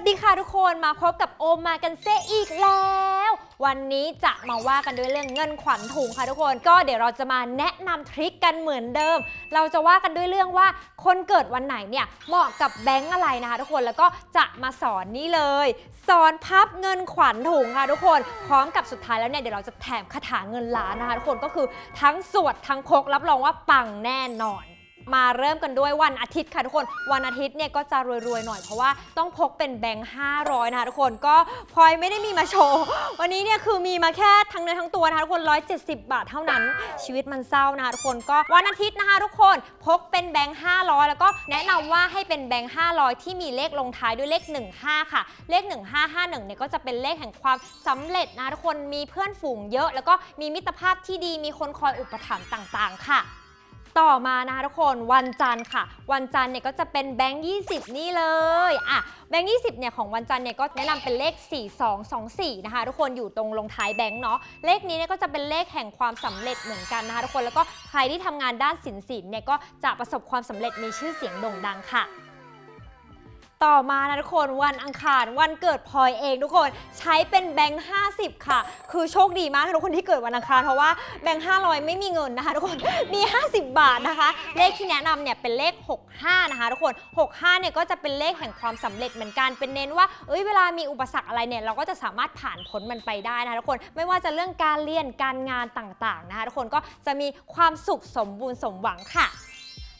สดีค่ะทุกคนมาพบกับโอมมากันเซอีกแล้ว วันนี้จะมาว่ากันด้วยเรื่องเงินขวัญถุงค่ะทุกคนก็เดี๋ยวเราจะมาแนะนำทริคกันเหมือนเดิม เราจะว่ากันด้วยเรื่องว่าคนเกิดวันไหนเนี่ยเหมาะกับแบงค์อะไรนะคะ ทุกคนแล้วก็จะมาสอนนี่เลย สอนพับเงินขวัญถุงค่ะทุกคนพร้อมกับสุดท้ายแล้วเนี่ยเดี๋ยวเราจะแถมคาถาเงินล้านนะคะทุกคนก็คือทั้งสวดทั้งพกรับรองว่าปังแน่นอน มาเริ่มกันด้วยวันอาทิตย์ค่ะทุกคน วันอาทิตย์เนี่ยก็จะรวยๆหน่อยเพราะว่าต้องพกเป็นแบงค์500นะคะทุกคนก็พลอยไม่ได้มีมาโชว์วันนี้เนี่ยคือมีมาแค่ทั้งเนื้อทั้งตัวนะคะทุกคน 170 บาทเท่านั้น ชีวิตมันเศร้านะคะทุกคนก็วันอาทิตย์นะคะทุกคนพกเป็นแบงค์500 แล้วก็แนะนำว่าให้เป็นแบงค์500 ที่มีเลขลงท้ายด้วยเลข 15 ค่ะ เลข 1551เนี่ยก็จะเป็นเลขแห่งความสำเร็จนะคะทุกคนมีเพื่อนฝูงเยอะ แล้วก็มีมิตรภาพที่ดีมีคนคอยอุปถัมภ์ต่าง ๆ ค่ะ ต่อมานะคะทุกคนวันจันทร์ค่ะ วันจันทร์เนี่ยก็จะเป็นแบงค์20 นี่เลยอะแบงค์20เนี่ยของวันจันทร์เนี่ยก็แนะนำเป็นเลข 4224 นะคะทุกคนอยู่ตรงลงท้ายแบงค์เนาะเลขนี้เนี่ยก็จะเป็นเลขแห่งความสำเร็จเหมือนกันนะคะทุกคนแล้วก็ใครที่ทำงานด้านสินสินเนี่ยก็จะประสบความสำเร็จมีชื่อเสียงโด่งดังค่ะ ต่อมานะทุกคนวันอังคารวันเกิดพลอยเองทุกคนใช้เป็นแบงค์50 ค่ะ คือโชคดีมากทุกคนที่เกิดวันอังคารเพราะว่าแบงค์500 ไม่มีเงินนะคะทุกคนมี 50 บาทนะคะ เลขที่แนะนำเนี่ยเป็นเลข 65 นะคะทุกคน 65 เนี่ยก็จะเป็นเลขแห่งความสำเร็จเหมือนกันเป็นเน้นว่าเอ้ยเวลามีอุปสรรคอะไรเนี่ยเราก็จะสามารถผ่านพ้นมันไปได้นะคะทุกคนไม่ว่าจะเรื่องการเรียนการงานต่างๆนะคะทุกคนก็จะมีความสุขสมบูรณ์สมหวังค่ะ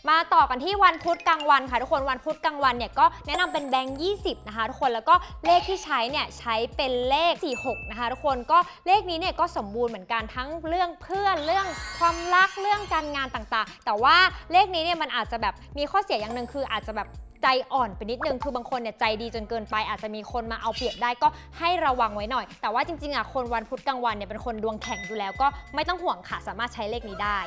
มาต่อกันที่วันพุธกลางวันค่ะทุกคนวันพุธกลางวันเนี่ยก็แนะนำเป็นแบงค์20 นะคะทุกคนแล้วก็เลขที่ใช้เนี่ยใช้เป็นเลข 46 นะคะทุกคนก็เลขนี้เนี่ยก็สมบูรณ์เหมือนกันทั้งเรื่องเพื่อนเรื่องความรักเรื่องการงานต่างๆ แต่ว่าเลขนี้เนี่ยมันอาจจะแบบมีข้อเสียอย่างหนึ่งคืออาจจะแบบใจอ่อนไปนิดนึงคือบางคนเนี่ยใจดีจนเกินไป อาจจะมีคนมาเอาเปรียบได้ก็ให้ระวังไว้หน่อย แต่ว่าจริงๆอะคนวันพุธกลางวันเนี่ยเป็นคนดวงแข็งอยู่แล้วก็ไม่ต้องห่วงค่ะสามารถใช้เลขนี้ได้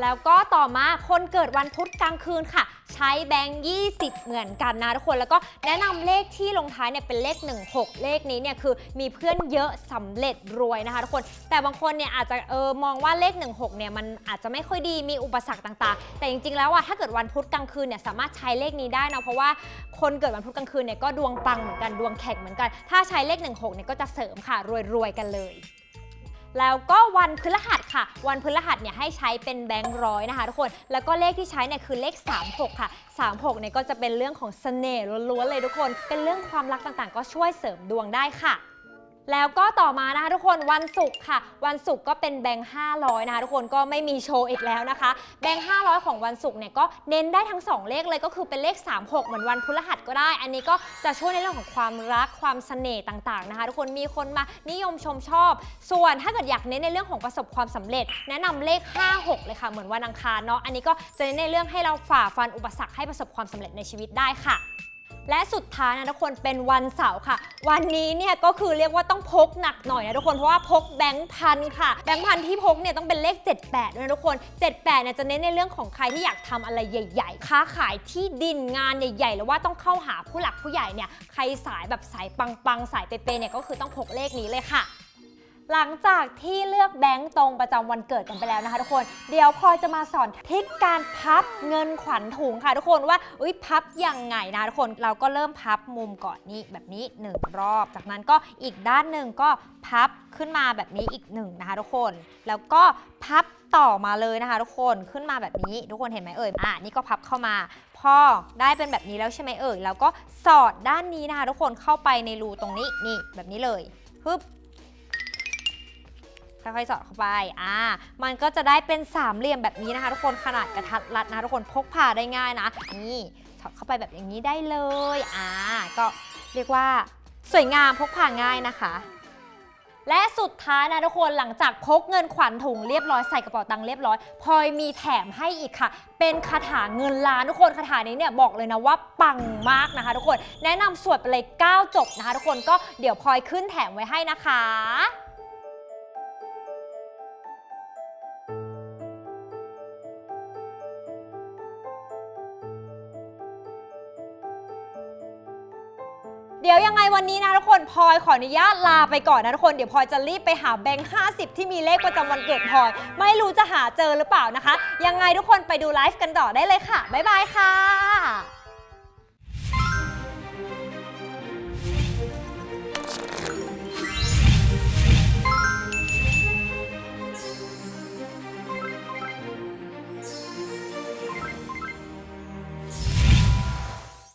แล้วก็ต่อมาคนเกิดวันพุธกลางคืนค่ะ ใช้แบงค์20 เหมือนกันนะทุกคน แล้วก็แนะนำเลขที่ลงท้ายเนี่ยเป็นเลข 16 เลขนี้เนี่ยคือมีเพื่อนเยอะสำเร็จรวยนะคะทุกคน แต่บางคนเนี่ยอาจจะเออมองว่าเลข 16 เนี่ยมันอาจจะไม่ค่อยดีมีอุปสรรคต่างๆ แต่จริงๆแล้วอะถ้าเกิดวันพุธกลางคืนเนี่ยสามารถใช้เลขนี้ได้นะเพราะว่าคนเกิดวันพุธกลางคืนเนี่ยก็ดวงปังเหมือนกันดวงแข็งเหมือนกัน ถ้าใช้เลข 16 เนี่ยก็จะเสริมค่ะรวยๆกันเลย แล้วก็วันพฤหัสค่ะ วันพฤหัสเนี่ยให้ใช้เป็นแบงค์ร้อยนะคะทุกคน แล้วก็เลขที่ใช้เนี่ยคือเลข 36 ค่ะ 36เนี่ยก็จะเป็นเรื่องของเสน่ห์ล้วนๆเลยทุกคน เป็นเรื่องความรักต่างๆ ก็ช่วยเสริมดวงได้ค่ะ แล้วก็ต่อมานะคะทุกคนวันศุกร์ค่ะ วันศุกร์ก็เป็นแบงค์500 นะคะทุกคนก็ไม่มีโชว์อีกแล้วนะคะ แบงค์500 ของวันศุกร์เนี่ยก็เน้นได้ทั้ง 2 เลขเลยก็คือเป็นเลข 36 เหมือนวันพฤหัสก็ได้ อันนี้ก็จะช่วยในเรื่องของความรักความเสน่ห์ต่างๆนะคะ ทุกคนมีคนมานิยมชมชอบ ส่วนถ้าเกิดอยากเน้นในเรื่องของประสบความสำเร็จ แนะนำเลข 56 เลยค่ะ เหมือนวันอังคารเนาะอันนี้ก็จะเน้นในเรื่องให้เราฝ่าฟันอุปสรรคให้ประสบความสำเร็จในชีวิตได้ค่ะ และสุดท้ายนะทุกคนเป็นวันเสาร์ค่ะ วันนี้เนี่ยก็คือเรียกว่าต้องพกหนักหน่อยนะทุกคนเพราะว่าพกแบงค์พันค่ะแบงค์พันที่พกเนี่ยต้องเป็นเลข 78ด้วยนะทุกคน 78เนี่ยจะเน้นในเรื่องของใครที่อยากทำอะไรใหญ่ ๆ ค้าขายที่ดินงานใหญ่ ๆ หรือว่าต้องเข้าหาผู้หลักผู้ใหญ่เนี่ยใครสายแบบสายปังๆสายเปเปเนี่ยก็คือต้องพกเลขนี้เลยค่ะ หลังจากที่เลือกแบงค์ตรงประจำวันเกิดกันไปแล้วนะคะทุกคน เดี๋ยวพลอยจะมาสอนเทคนิคการพับเงินขวัญถุงค่ะทุกคนว่าอุ้ยพับยังไงนะทุกคนเราก็เริ่มพับมุมก่อนนี่แบบนี้หนึ่งรอบ จากนั้นก็อีกด้านหนึ่งก็พับขึ้นมาแบบนี้อีกหนึ่งนะคะทุกคน แล้วก็พับต่อมาเลยนะคะ ทุกคนขึ้นมาแบบนี้ ทุกคนเห็นไหมเอ่ยอะนี่ก็พับเข้ามา พอได้เป็นแบบนี้แล้วใช่ไหมเอ่ยแล้วก็สอดด้านนี้นะคะ ทุกคนเข้าไปในรูตรงนี้นี่แบบนี้เลยฮึบ ค่อยๆสอดเข้าไป อ่า มันก็จะได้เป็นสามเหลี่ยมแบบนี้นะคะ ทุกคนขนาดกระทัดรัดนะทุกคนพกพาได้ง่ายนะ นี่สอดเข้าไปแบบอย่างนี้ได้เลย อ่า ก็เรียกว่าสวยงามพกพาง่ายนะคะและสุดท้ายนะทุกคนหลังจากพกเงินขวัญถุงเรียบร้อยใส่กระเป๋าตังค์เรียบร้อยพลอยมีแถมให้อีกค่ะ เป็นคาถาเงินล้านทุกคนคาถานี้เนี่ยบอกเลยนะว่าปังมากนะคะ ทุกคนแนะนำสวดไปเลย 9 จบนะคะ ทุกคนก็เดี๋ยวพลอยขึ้นแถมไว้ให้นะคะ เดี๋ยวยังไงวันนี้นะทุกคนพลอยขออนุญาตลาไปก่อนนะทุกคน เดี๋ยวพลอยจะรีบไปหาแบงค์ 50 ที่มีเลขประจำวันเกิดพลอย ไม่รู้จะหาเจอหรือเปล่านะคะ ยังไงทุกคนไปดูไลฟ์กันต่อได้เลยค่ะ บ๊ายบายค่ะ